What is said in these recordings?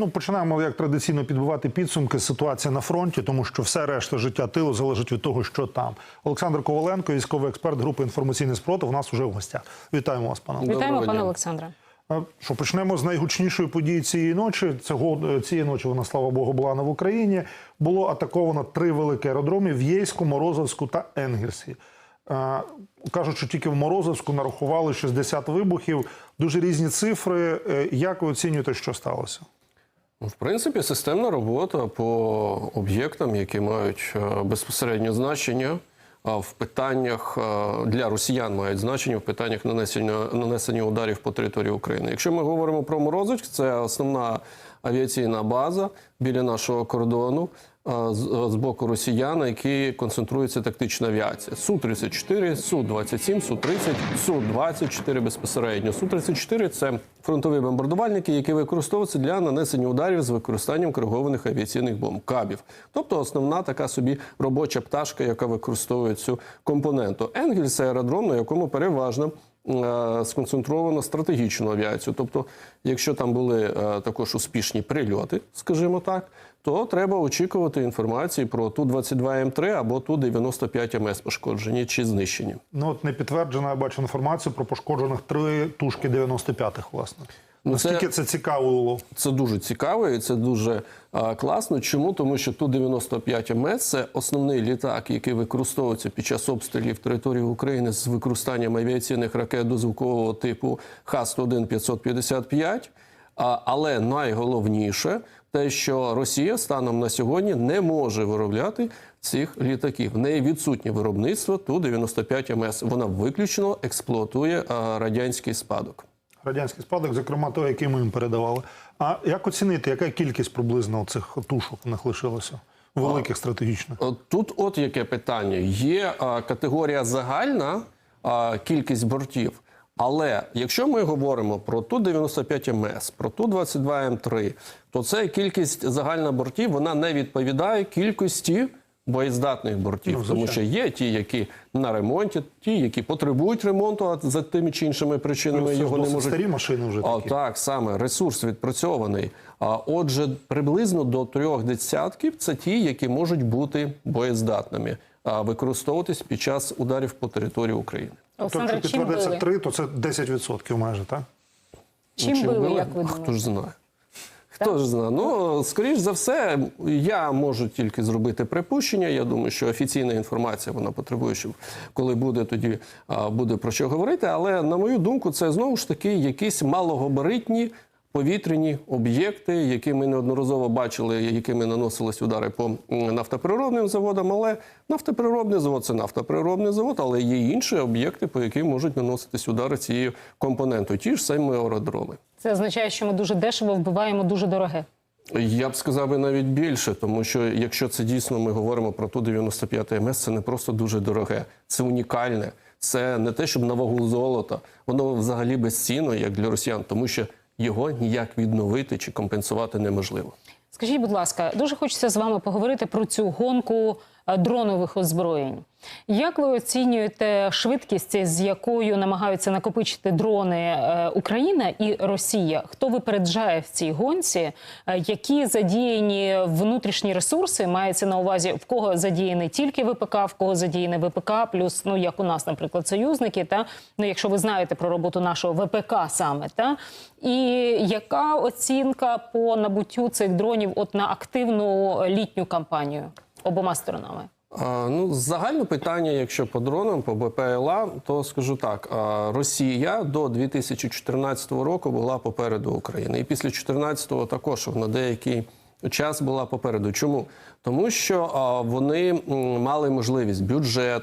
Ну, починаємо як традиційно підбивати підсумки ситуації на фронті, тому що все решта життя тилу залежить від того, що там. Олександр Коваленко, військовий експерт групи інформаційний спротив. У нас вже в гостях. Вітаємо вас, пане. Олександре. Вітаємо, пане. Олександре. Що почнемо з найгучнішої події цієї ночі. Цього цієї ночі вона, слава Богу, була не в Україні. Було атаковано три великі аеродроми в Єйську, Морозовську та Енгельсі. Кажуть, що тільки в Морозовську нарахували 60 вибухів. Дуже різні цифри. Е, Як ви оцінюєте, що сталося? В принципі, системна робота по об'єктам, які мають е, безпосереднє значення в питаннях е, для росіян мають значення в питаннях нанесення нанесення ударів по території України. Якщо ми говоримо про Морозовськ, це основна авіаційна база біля нашого кордону. З боку росіян, які концентрується тактична авіація. Су-34, Су-27, Су-30, Су-24 безпосередньо. Су-34 – це фронтові бомбардувальники, які використовуються для нанесення ударів з використанням коригованих авіаційних бомб кабів. Тобто основна така собі робоча пташка, яка використовує цю компоненту. Енгельс аеродром, на якому переважно сконцентровано стратегічну авіацію. Тобто, якщо там були е, також успішні прильоти, скажімо так, то треба очікувати інформації про Ту-22М3 або Ту-95МС пошкоджені чи знищені. Ну от не підтверджена я бачу інформацію про пошкоджених три тушки 95-х, власне. Ну, Наскільки це цікавий улов? Це дуже цікаво і це дуже а, класно. Чому? Тому що Ту-95 МС – це основний літак, який використовується під час обстрілів території України з використанням авіаційних ракет дозвукового типу Х-101-555. Але найголовніше те, що Росія станом на сьогодні не може виробляти цих літаків. В неї відсутнє виробництво Ту-95 МС. Вона виключно експлуатує радянський спадок. Радянський спадок, зокрема той, який ми їм передавали. А як оцінити, яка кількість приблизно цих тушок них лишилося? Великих стратегічних? Тут от яке питання. Є а, категорія загальна а, кількість бортів. Але якщо ми говоримо про Ту-95 МС, про Ту-22М3, то ця кількість загальна бортів вона не відповідає кількості боєздатних бортів, Ну, тому що є ті, які на ремонті, ті, які потребують ремонту, а за тими чи іншими причинами Це його не можуть старі машини вже а, такі. так, саме ресурс відпрацьований. А отже, приблизно до трьох десятків це ті, які можуть бути боєздатними, а використовуватись під час ударів по території України. Тобто, якщо підтвердиться три, то це 10% майже, так? Чим Чи били, били? як ви Хто ж знає? Хто ж знає? Ну, скоріш за все, я можу тільки зробити припущення. Я думаю, що офіційна інформація вона потребує, щоб коли буде, тоді буде про що говорити. Але на мою думку, це знову ж таки якісь малогабаритні повітряні об'єкти, які ми неодноразово бачили, якими наносились удари по м, нафтопереробним заводам. Але нафтопереробний завод це нафтопереробний завод, але є інші об'єкти, по яким можуть наноситись удари цією компонентою. Ті ж самі аеродроми. Це означає, що ми дуже дешево вбиваємо дуже дороге. Я б сказав би навіть більше, тому що якщо це дійсно ми говоримо про ту 95 МС, це не просто дуже дороге, це унікальне. Це не те, щоб на вагу золота. Воно взагалі безцінно, як для росіян, тому що його ніяк відновити чи компенсувати неможливо. Скажіть, будь ласка, дуже хочеться з вами поговорити про цю гонку дронових озброєнь. Як ви оцінюєте швидкість, з якою намагаються накопичити дрони е, Україна і Росія? Хто випереджає в цій гонці? Е, Які задіяні внутрішні ресурси? Мається на увазі в кого задіяний тільки ВПК, в кого задіяний ВПК, плюс ну як у нас, наприклад, союзники, та ну якщо ви знаєте про роботу нашого ВПК саме, та і яка оцінка по набуттю цих дронів от на активну літню кампанію обома сторонами? Ну, загальне питання, якщо по дронам, по БПЛА, то скажу так: Росія до 2014 року була попереду України. І після 2014 також вона деякий час була попереду. Чому? Тому що вони мали можливість бюджет,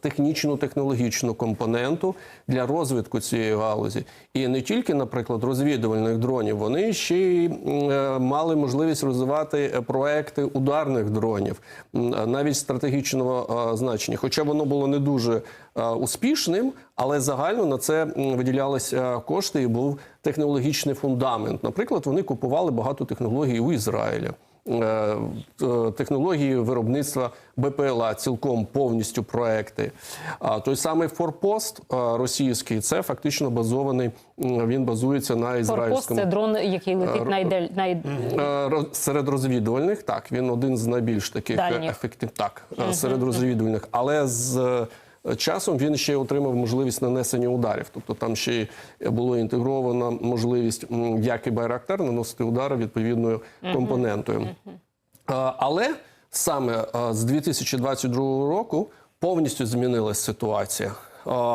технічну технологічну компоненту для розвитку цієї галузі. І не тільки, наприклад, розвідувальних дронів, вони ще й е, мали можливість розвивати е, проекти ударних дронів, навіть стратегічного значення. Хоча воно було не дуже успішним, але загально на це виділялися кошти і був технологічний фундамент. Наприклад, вони купували багато технологій у Ізраїля. Е, е, технології виробництва БПЛА, цілком повністю проекти. А той самий Форпост е, російський, це фактично базований. Він базується на Форпост ізраїльському це дрон, який летить найдель... най... Серед розвідувальних. Так, він один з найбільш таких ефективних. Так, серед розвідувальних, але з. Часом він ще отримав можливість нанесення ударів, тобто там ще й було інтегрована можливість, як і Байрактар, наносити удари відповідною компонентою. Але саме з 2022 року повністю змінилася ситуація.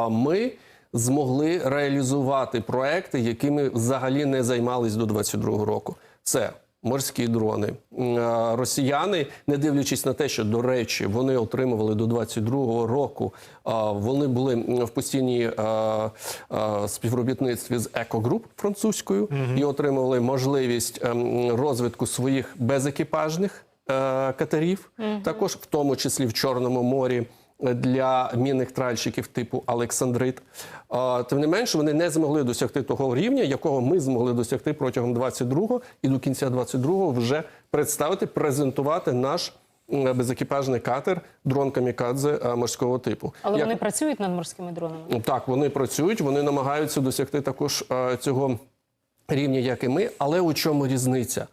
Ми змогли реалізувати проекти, якими взагалі не займались до 2022 року. Це морські дрони. Росіяни, не дивлячись на те, що до речі, вони отримували до 22-го року. Вони були в постійній е, е, співробітництві з Екогруп французькою і отримували можливість ем, розвитку своїх безекіпажних е, катерів, також в тому числі в Чорному морі. Для мінних тральщиків типу Олександрит. Тим не менше, вони не змогли досягти того рівня, якого ми змогли досягти протягом 22-го і до кінця 22-го вже представити, презентувати наш безекіпажний катер дрон камікадзе морського типу. Але Як- вони працюють над морськими дронами. так, вони працюють, вони намагаються досягти також е, цього рівня, як і ми. Але у чому різниця?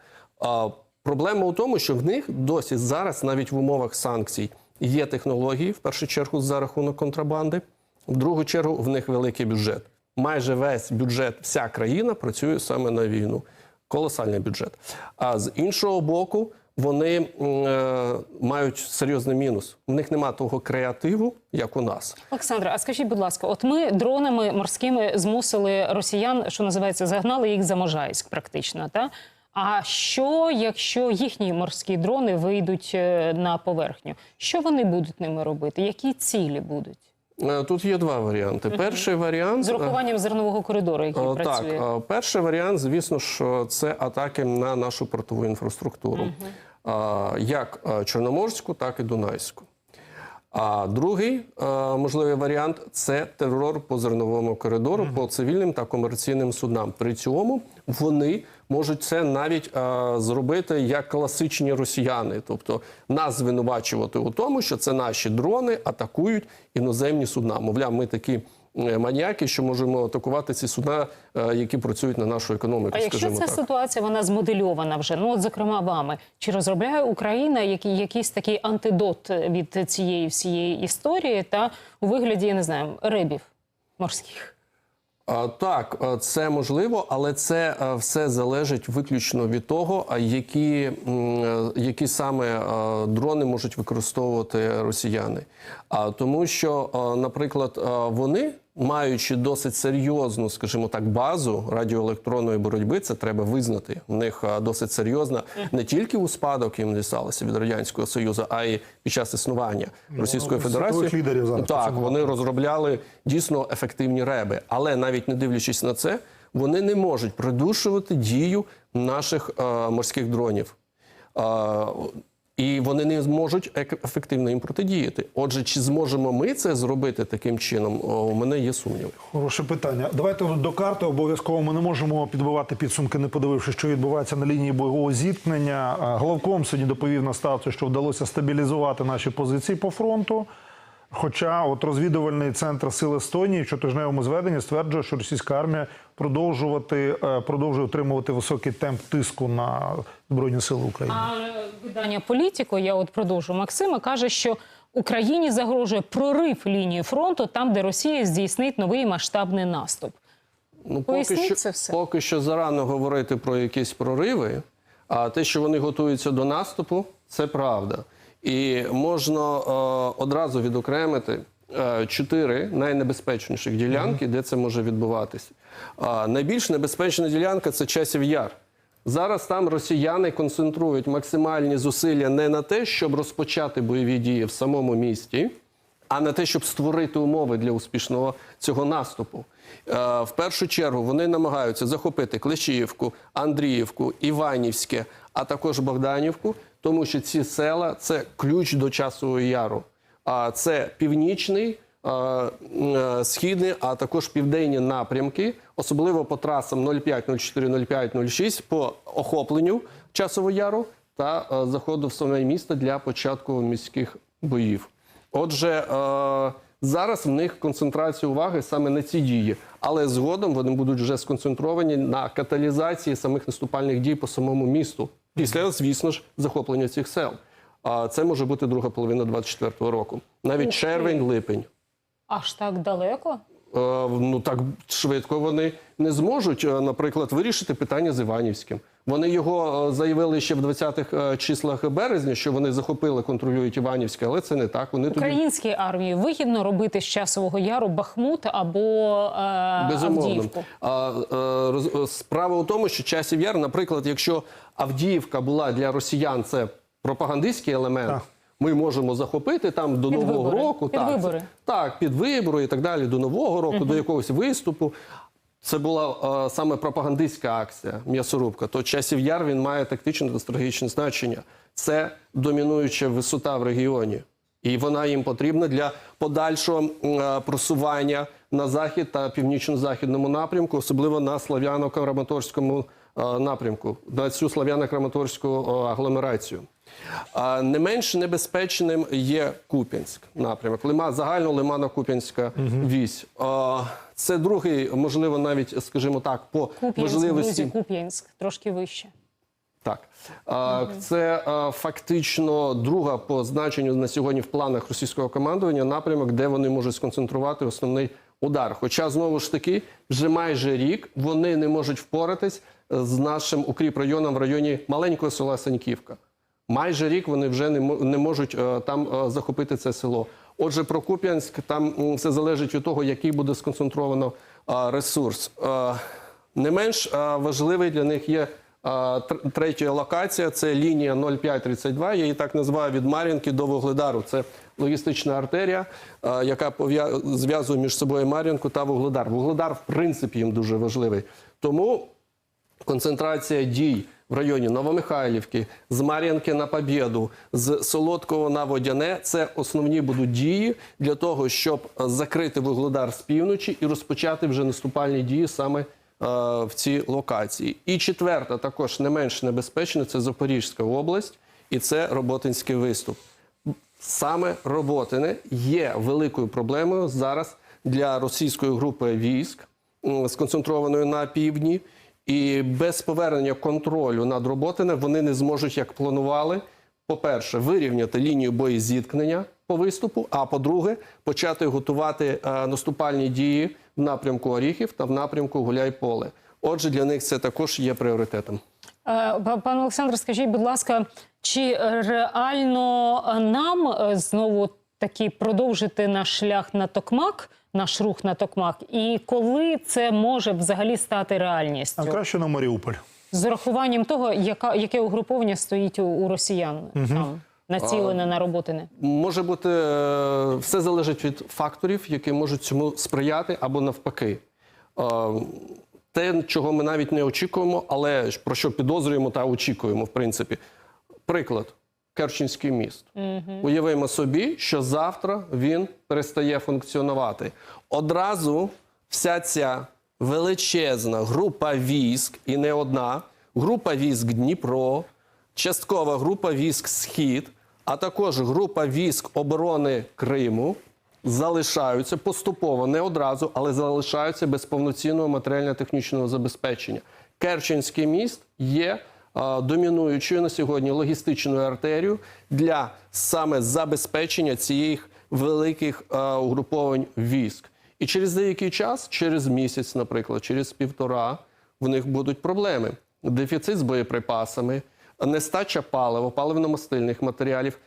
Проблема у тому, що в них досі зараз, навіть в умовах санкцій, є технології, в першу чергу, за рахунок контрабанди, в другу чергу, в них великий бюджет. Майже весь бюджет, вся країна працює саме на війну. Колосальний бюджет. А з іншого боку, вони е, мають серйозний мінус. В них немає того креативу, як у нас. Олександра, а скажіть, будь ласка, от ми дронами морськими змусили росіян, що називається, загнали їх за Можайськ, практично. Та? А що, якщо їхні морські дрони вийдуть е, на поверхню? Що вони будуть ними робити? Які цілі будуть? Е, Тут є два варіанти. Перший варіант З урахуванням зернового коридору, який Е, працює. Так, е, перший варіант, звісно ж, це атаки на нашу портову інфраструктуру, Е, як е, Чорноморську, так і Дунайську. А другий е, можливий варіант це терор по зерновому коридору, по цивільним та комерційним судам. При цьому вони можуть це навіть е, зробити як класичні росіяни, тобто нас звинувачувати у тому, що це наші дрони атакують іноземні судна. Мовляв, ми такі е, маніяки, що можемо атакувати ці судна, е, які працюють на нашу економіку. А якщо ця так. ситуація вона змодельована вже, ну от зокрема вами, чи розробляє Україна який, якийсь такий антидот від цієї всієї історії та у вигляді, я не знаю, рибів морських? А, Так, е, це можливо, але це е, все залежить виключно від того, які, е, які саме е, дрони можуть використовувати росіяни. Тому, що, е, наприклад, е, вони. Маючи досить серйозну, скажімо так, базу радіоелектронної боротьби, це треба визнати. У них досить серйозна не тільки у спадок їм дісталося від радянського союзу, а й під час існування Російської світових Федерації. лідерів зараз так, вони розробляли дійсно ефективні реби, але навіть не дивлячись на це, вони не можуть придушувати дію наших е, морських дронів. Е, і вони не зможуть ек- ефективно їм протидіяти. Отже, чи зможемо ми це зробити таким чином? У мене є сумніви. Хороше питання. Давайте до карти обов'язково ми не можемо підбивати підсумки, не подивившись, що відбувається на лінії бойового зіткнення. Головком сьогодні доповів на ставці, що вдалося стабілізувати наші позиції по фронту. Хоча от розвідувальний центр сил Естонії в щотижневому зведенні стверджує, що російська армія продовжувати е, продовжує отримувати високий темп тиску на збройні сили України. А видання Політіко, я от продовжу Максима, каже, що Україні загрожує прорив лінії фронту там, де Росія здійснить новий масштабний наступ. Ну, Поясніть що, це все. поки що зарано говорити про якісь прориви, а те, що вони готуються до наступу, це правда. І можна е, одразу відокремити е, чотири найнебезпечніших ділянки, де це може відбуватися. А найбільш небезпечна ділянка це часів яр. Зараз там росіяни концентрують максимальні зусилля не на те, щоб розпочати бойові дії в самому місті, а на те, щоб створити умови для успішного цього наступу. Е, В першу чергу вони намагаються захопити Клещіївку, Андріївку, Іванівське, а також Богданівку, тому що ці села це ключ до часового яру. А це північний, е, східний, а також південні напрямки, особливо по трасам 05, 04, 05, 06 по охопленню часового яру та е, заходу в саме місто для початку міських боїв. Отже, е, зараз в них концентрація уваги саме на ці дії, але згодом вони будуть вже сконцентровані на каталізації самих наступальних дій по самому місту. Після, звісно ж, захоплення цих сел. А це може бути друга половина 24-го року, навіть червень-липень. Аж так далеко? Е, ну так швидко вони не зможуть, е, наприклад, вирішити питання з Іванівським. Вони його е, заявили ще в 20-х е, числах березня, що вони захопили, контролюють Іванівське, але це не так. Вони тоді Українській армії вигідно робити з часового яру Бахмут або е, безумовно. Авдіївку. А, е, справа у тому, що часів яр, наприклад, якщо Авдіївка була для росіян це пропагандистський елемент. Так. Ми можемо захопити там до Під нового вибори. року, Під так, вибори. так, під вибори і так далі, до нового року, до якогось виступу. Це була е, саме пропагандистська акція м'ясорубка. То часів яр він має тактичне та стратегічне значення. Це домінуюча висота в регіоні, і вона їм потрібна для подальшого м, е, просування на захід та північно-західному напрямку, особливо на слав'яно-краматорському е, напрямку, на цю слав'яно-краматорську е, агломерацію. Не менш небезпечним є Куп'янськ напрямок. Лима загально Лимано-Куп'янська вісь. Це другий, можливо, навіть скажімо так, по Куп'янськ, важливості. друзі, Куп'янськ, трошки вище. Так, це фактично друга по значенню на сьогодні в планах російського командування напрямок, де вони можуть сконцентрувати основний удар. Хоча знову ж таки вже майже рік вони не можуть впоратись з нашим укріпрайоном в районі маленького села Саньківка. Майже рік вони вже не можуть е, там е, захопити це село. Отже, про Куп'янськ там все залежить від того, який буде сконцентровано е, ресурс. Не менш важливий для них є третя локація. Це лінія 0532. Я її так називаю від Мар'їнки до Вугледару. Це логістична артерія, яка зв'язує між собою Мар'їнку та Вугледар. Вугледар, в принципі, їм дуже важливий. Тому концентрація дій в районі Новомихайлівки, з Мар'їнки на Побєду, з Солодкого на Водяне це основні будуть дії для того, щоб е, закрити вугледар з півночі і розпочати вже наступальні дії саме е, в цій локації. І четверта, також не менш небезпечна, це Запорізька область, і це Роботинський виступ. Саме Роботине є великою проблемою зараз для російської групи військ, сконцентрованої на півдні. І без повернення контролю над Роботине вони не зможуть, як планували, по-перше, вирівняти лінію боєзіткнення по виступу, а по-друге, почати готувати е, наступальні дії в напрямку Оріхів та в напрямку Гуляй-Поле. Отже, для них це також є пріоритетом. Е, Пане Олександр, скажіть, будь ласка, чи реально е, нам знову таки продовжити наш шлях на Токмак, наш рух на Токмак, і коли це може взагалі стати А реальністю? краще на Маріуполь. З урахуванням того, яка, яке угруповання стоїть у, у росіян там, націлене на роботи? Може бути, е, все залежить від факторів, які можуть цьому сприяти або навпаки. Е, Те, чого ми навіть не очікуємо, але про що підозрюємо та очікуємо, в принципі. Приклад. Керченський міст. Уявимо собі, що завтра він перестає функціонувати. Одразу вся ця величезна група військ, і не одна, група військ Дніпро, часткова група військ Схід, а також група військ оборони Криму залишаються поступово, не одразу, але залишаються без повноцінного матеріально-технічного забезпечення. Керченський міст є домінуючою на сьогодні логістичною артерією для саме забезпечення цих великих угруповань військ. І через деякий час, через місяць, наприклад, через півтора, в них будуть проблеми: дефіцит з боєприпасами, нестача палива, паливно-мастильних матеріалів,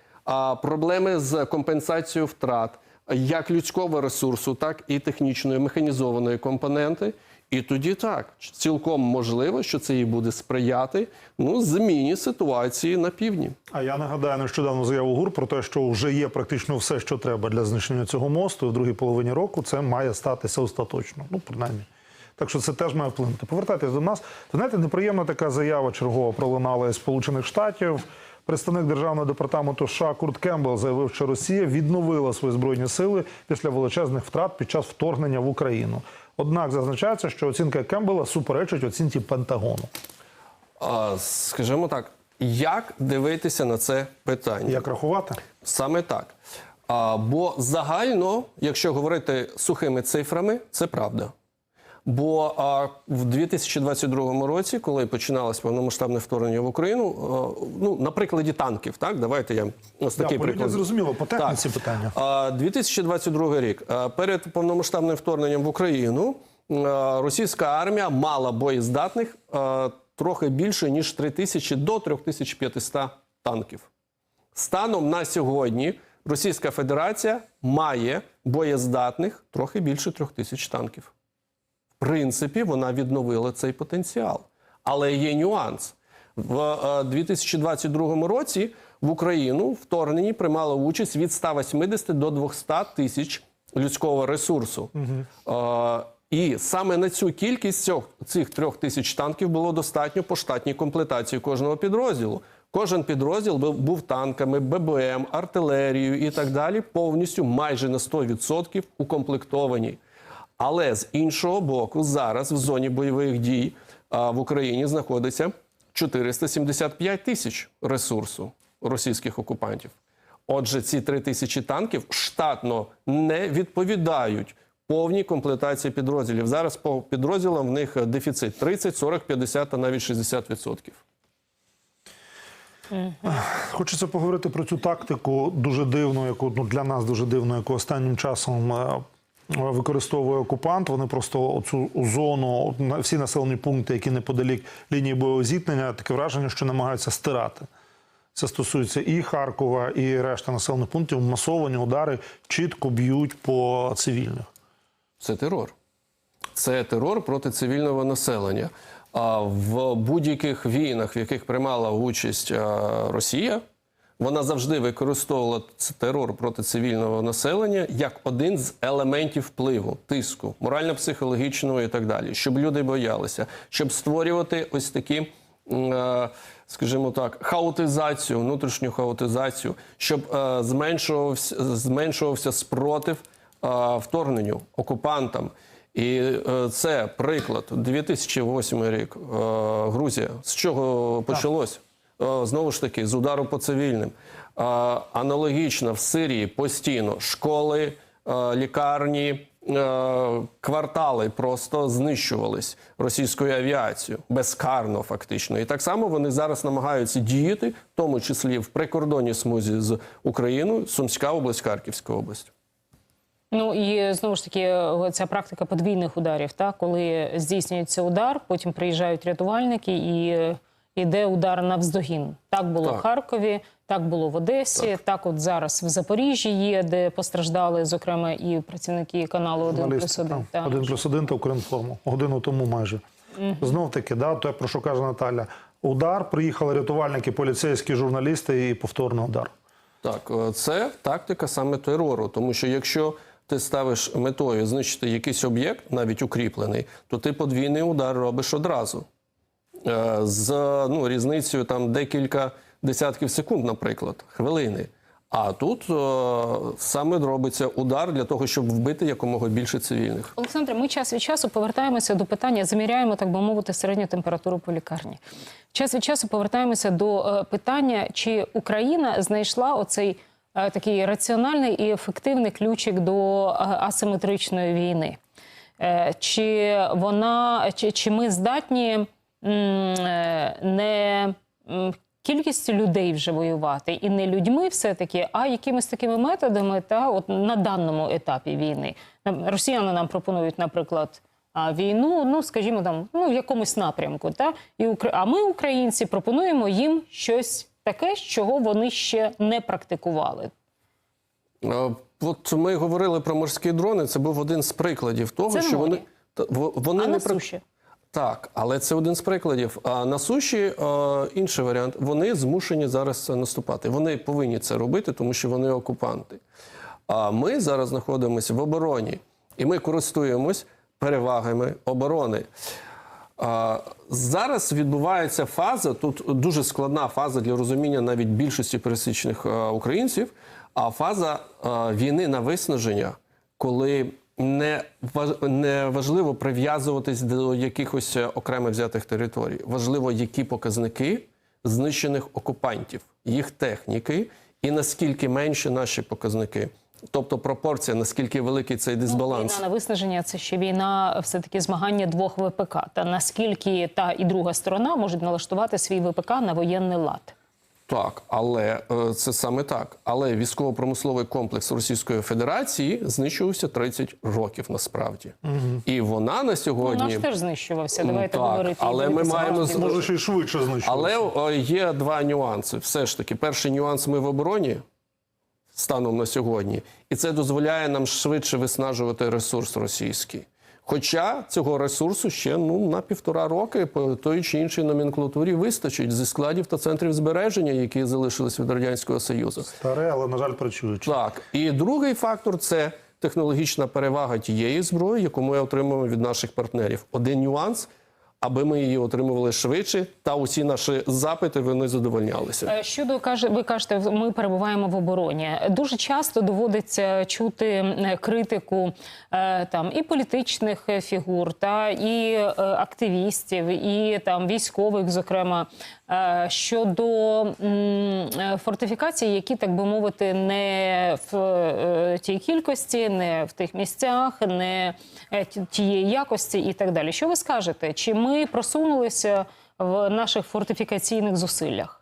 проблеми з компенсацією втрат як людського ресурсу, так і технічної механізованої компоненти. І тоді так цілком можливо, що це і буде сприяти ну зміні ситуації на півдні. А я нагадаю нещодавно заяву ГУР про те, що вже є практично все, що треба для знищення цього мосту. В другій половині року це має статися остаточно. Ну, принаймні. Так що це теж має вплинути. Повертайтесь до нас. Знаєте, неприємна така заява чергова пролунала із Сполучених Штатів. Представник державного департаменту США Курт Кембл заявив, що Росія відновила свої збройні сили після величезних втрат під час вторгнення в Україну. Однак зазначається, що оцінка Кембела суперечить оцінці Пентагону. А, скажімо так, Як дивитися на це питання? Як рахувати? Саме так. А, бо загально, якщо говорити сухими цифрами, це правда. Бо а, в 2022 році, коли починалось повномасштабне вторгнення в Україну, а, ну на прикладі танків, так давайте я ось Да, такий людях приклад. зрозуміло, по техніці Так. питання. А, 2022 рік. А, Перед повномасштабним вторгненням в Україну а, російська армія мала боєздатних а, трохи більше ніж 3 тисячі до 3500 танків. Станом на сьогодні Російська Федерація має боєздатних трохи більше трьох тисяч танків. Принципі, вона відновила цей потенціал. Але є нюанс. В е, 2022 році в Україну в вторгненні приймало участь від 180 до 200 тисяч людського ресурсу. Е, і саме на цю кількість цього, цих трьох тисяч танків було достатньо по штатній комплектації кожного підрозділу. Кожен підрозділ був, був танками, ББМ, артилерією і так далі, повністю майже на 100% укомплектовані. Але з іншого боку, зараз в зоні бойових дій в Україні знаходиться 475 тисяч ресурсу російських окупантів. Отже, ці 3 тисячі танків штатно не відповідають повній комплектації підрозділів. Зараз по підрозділам в них дефіцит 30, 40, 50 та навіть 60 відсотків. Хочеться поговорити про цю тактику дуже дивну, яку ну для нас дуже дивну, яку останнім часом е, використовує окупант. Вони просто оцю зону, всі населені пункти, які неподалік лінії бойового зіткнення, таке враження, що намагаються стирати. Це стосується і Харкова, і решта населених пунктів. Масовані удари чітко б'ють по цивільних. Це терор. Це терор проти цивільного населення. А в будь-яких війнах, в яких приймала участь Росія, вона завжди використовувала терор проти цивільного населення як один з елементів впливу, тиску, морально-психологічного і так далі, щоб люди боялися, щоб створювати ось такі. е, Скажімо так, хаотизацію, внутрішню хаотизацію, щоб е, зменшувався, зменшувався спротив е, вторгненню окупантам. І це приклад 2008 рік. Грузія. З чого почалось? Е, Знову ж таки, з удару по цивільним. Е, Аналогічно в Сирії постійно школи, е, лікарні, квартали просто знищувались російською авіацією безкарно, фактично. І так само вони зараз намагаються діяти, в тому числі в прикордонній смузі з Україною, Сумська область, Харківська область. Ну і знову ж таки, ця практика подвійних ударів, так коли здійснюється удар, потім приїжджають рятувальники і е, йде удар навздогін. Так було Так. в Харкові, так було в Одесі, так. от зараз в Запоріжжі є, де постраждали, зокрема, і працівники каналу 1 плюс Журналісти, 1. Один плюс один та Укрінформу. Годину тому майже. Знов таки, да, те, про що каже Наталя. Удар, приїхали рятувальники, поліцейські, журналісти і повторний удар. Так, е, це тактика саме терору, тому що якщо ти ставиш метою знищити якийсь об'єкт, навіть укріплений, то ти подвійний удар робиш одразу. Е, З ну, різницею там декілька десятків секунд, наприклад, хвилини. А тут е, саме робиться удар для того, щоб вбити якомога більше цивільних. Олександре, ми час від часу повертаємося до питання, заміряємо, так би мовити, середню температуру по лікарні. Час від часу повертаємося до е, питання, чи Україна знайшла оцей такий раціональний і ефективний ключик до асиметричної війни. Чи вона, чи, чи ми здатні не м, кількістю людей вже воювати і не людьми, все таки, а якимись такими методами, та от на даному етапі війни росіяни нам пропонують, наприклад. Війну, ну скажімо, там ну в якомусь напрямку, та і а ми, українці, пропонуємо їм щось таке, чого вони ще не практикували. Е, От ми говорили про морські дрони. Це був один з прикладів того, Це що морі. вони вони А не на суші Так, але це один з прикладів. А на суші е, інший варіант. Вони змушені зараз наступати. Вони повинні це робити, тому що вони окупанти. А ми зараз знаходимося в обороні, і ми користуємось перевагами оборони. А, зараз відбувається фаза. Тут дуже складна фаза для розуміння навіть більшості пересічних е, українців. А фаза е, війни на виснаження, коли не, не важливо прив'язуватись до якихось е, окремо взятих територій. Важливо, які показники знищених окупантів, їх техніки, і наскільки менші наші показники. Тобто пропорція, наскільки великий цей дисбаланс. Війна на виснаження це ще війна, все таки змагання двох ВПК. Та наскільки та і друга сторона можуть налаштувати свій ВПК на воєнний лад? Так, але е, це саме так. Але військово-промисловий комплекс Російської Федерації знищувався 30 років насправді. І вона на Ну, сьогодні. наш теж знищувався. Ну, Давайте так, говорити. але ми маємо з- Може, ще й швидше знищувати. Але о, є два нюанси. Все ж таки, перший нюанс ми в обороні станом на сьогодні, і це дозволяє нам швидше виснажувати ресурс російський. Хоча цього ресурсу ще ну на півтора роки по той чи іншій номенклатурі вистачить зі складів та центрів збереження, які залишились від радянського союзу. Старе, але, на жаль, працюючи. Так, і другий фактор це технологічна перевага тієї зброї, яку ми отримуємо від наших партнерів. Один нюанс, аби ми її отримували швидше, та усі наші запити вони задовольнялися. Е, Щодо каже, ви кажете, ми перебуваємо в обороні. Дуже часто доводиться чути критику е, там і політичних е, фігур, та і активістів, і там військових, зокрема, щодо фортифікацій, які так би мовити, не в тій кількості, не в тих місцях, не тієї якості і так далі. Що ви скажете? Чи ми просунулися в наших фортифікаційних зусиллях?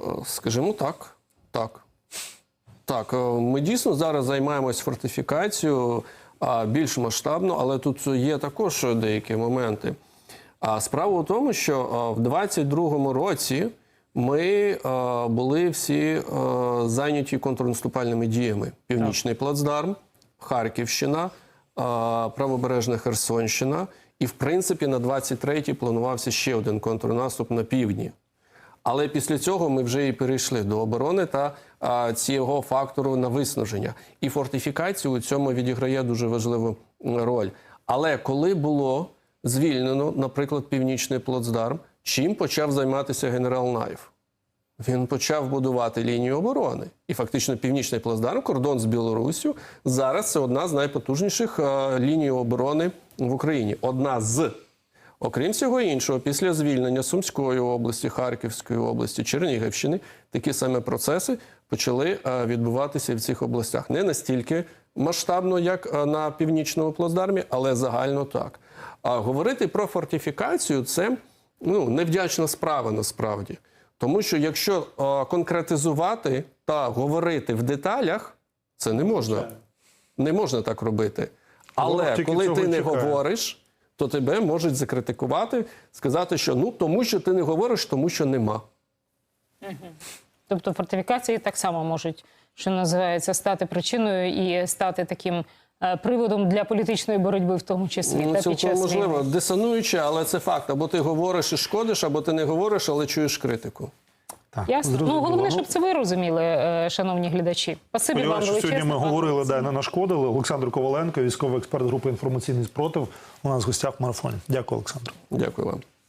Е, Скажімо так. Так. Так, е, ми дійсно зараз займаємось фортифікацією а, більш масштабно, але тут є також деякі моменти. А справа у тому, що в 22-му році ми е, були всі е, зайняті контрнаступальними діями: Північний плацдарм, Харківщина, е, правобережна Херсонщина. І, в принципі, на 23-й планувався ще один контрнаступ на півдні. Але після цього ми вже і перейшли до оборони та а, цього фактору на виснаження. І фортифікація у цьому відіграє дуже важливу роль. Але коли було звільнено, наприклад, північний плацдарм, чим почав займатися генерал Наєв? Він почав будувати лінію оборони. І фактично північний плацдарм, кордон з Білоруссю, зараз це одна з найпотужніших е, ліній оборони в Україні. Одна з. Окрім всього іншого, після звільнення Сумської області, Харківської області, Чернігівщини такі самі процеси почали е, відбуватися в цих областях. Не настільки масштабно, як е, на північному плацдармі, але загально так. А говорити про фортифікацію це ну, невдячна справа насправді. Тому що якщо е, конкретизувати та говорити в деталях, це не можна. Не можна так робити. Ворог Але тільки коли ти не чекає. говориш, то тебе можуть закритикувати, сказати, що ну тому, що ти не говориш, тому що нема. Тобто фортифікації так само можуть, що називається, стати причиною і стати таким е, приводом для політичної боротьби, в тому числі Ну, та під цілком час можливо, дисонуюче, але це факт. Або ти говориш і шкодиш, або ти не говориш, але чуєш критику. Так, Ясно. Ну головне, Ну, щоб це ви розуміли, е, шановні глядачі. Спасибі вам величезне. сьогодні ми говорили, да, не нашкодили. Олександр Коваленко, військовий експерт групи інформаційний спротив. У нас в гостях в марафоні. Дякую, Олександр. Дякую вам.